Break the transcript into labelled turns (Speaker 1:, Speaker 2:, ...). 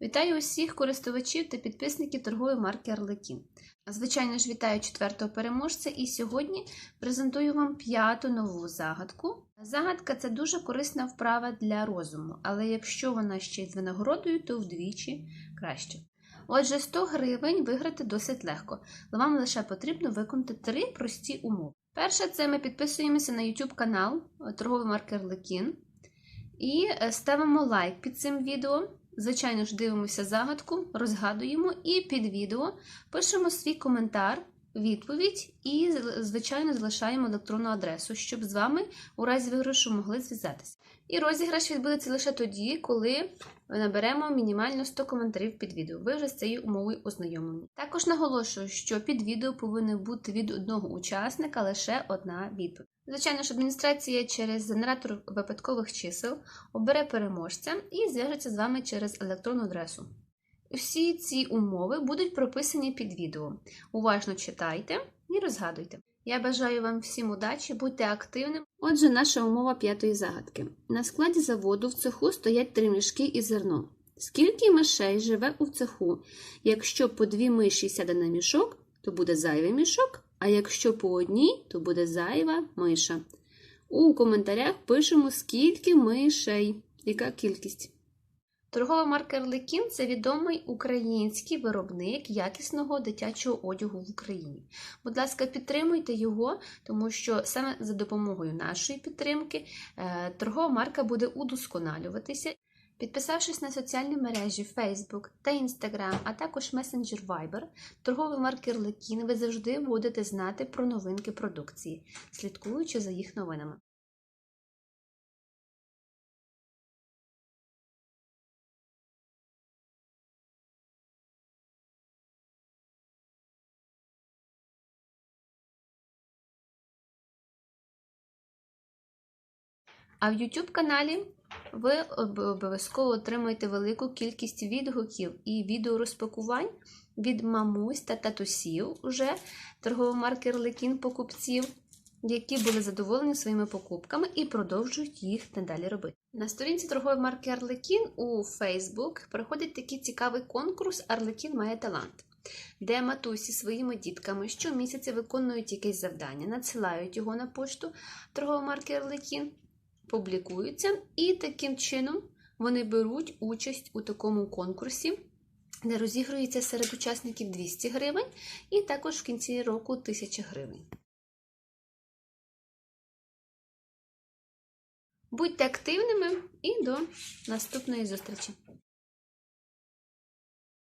Speaker 1: Вітаю усіх користувачів та підписників торгової марки Арлекін. Звичайно ж, вітаю четвертого переможця, і сьогодні презентую вам п'яту нову загадку. Загадка це дуже корисна вправа для розуму, але якщо вона ще й з винагородою, то вдвічі краще. Отже, 100 гривень виграти досить легко, але вам лише потрібно виконати три прості умови. Перше, це ми підписуємося на YouTube канал торговий марки Арлекін і е, ставимо лайк під цим відео. Звичайно ж, дивимося загадку, розгадуємо і під відео пишемо свій коментар, відповідь і, звичайно, залишаємо електронну адресу, щоб з вами у разі виграшу могли зв'язатися. І розіграш відбудеться лише тоді, коли наберемо мінімально 100 коментарів під відео. Ви вже з цією умовою ознайомлені. Також наголошую, що під відео повинен бути від одного учасника лише одна відповідь. Звичайно ж, адміністрація через генератор випадкових чисел обере переможця і зв'яжеться з вами через електронну адресу. Всі ці умови будуть прописані під відео. Уважно читайте і розгадуйте. Я бажаю вам всім удачі, будьте активним. Отже, наша умова п'ятої загадки. На складі заводу в цеху стоять три мішки із зерном. Скільки мишей живе у цеху? Якщо по дві миші сяде на мішок, то буде зайвий мішок, а якщо по одній, то буде зайва миша. У коментарях пишемо, скільки мишей, яка кількість. Торгова марка Арлекін це відомий український виробник якісного дитячого одягу в Україні. Будь ласка, підтримуйте його, тому що саме за допомогою нашої підтримки е, торгова марка буде удосконалюватися. Підписавшись на соціальні мережі Facebook та Instagram, а також месенджер Viber, торговий марки Арлекін, ви завжди будете знати про новинки продукції, слідкуючи за їх новинами. А в YouTube каналі ви обов'язково отримаєте велику кількість відгуків і відеорозпакувань від мамусь та татусів уже торгової марки Арлекін покупців, які були задоволені своїми покупками і продовжують їх надалі робити. На сторінці торгової марки Арлекін у Facebook проходить такий цікавий конкурс Арлекін має талант. Де матусі своїми дітками щомісяця виконують якесь завдання, надсилають його на пошту торгової марки Арлекін, публікуються, і таким чином вони беруть участь у такому конкурсі, де розігрується серед учасників 200 гривень, і також в кінці року 1000 гривень. Будьте активними і до наступної зустрічі!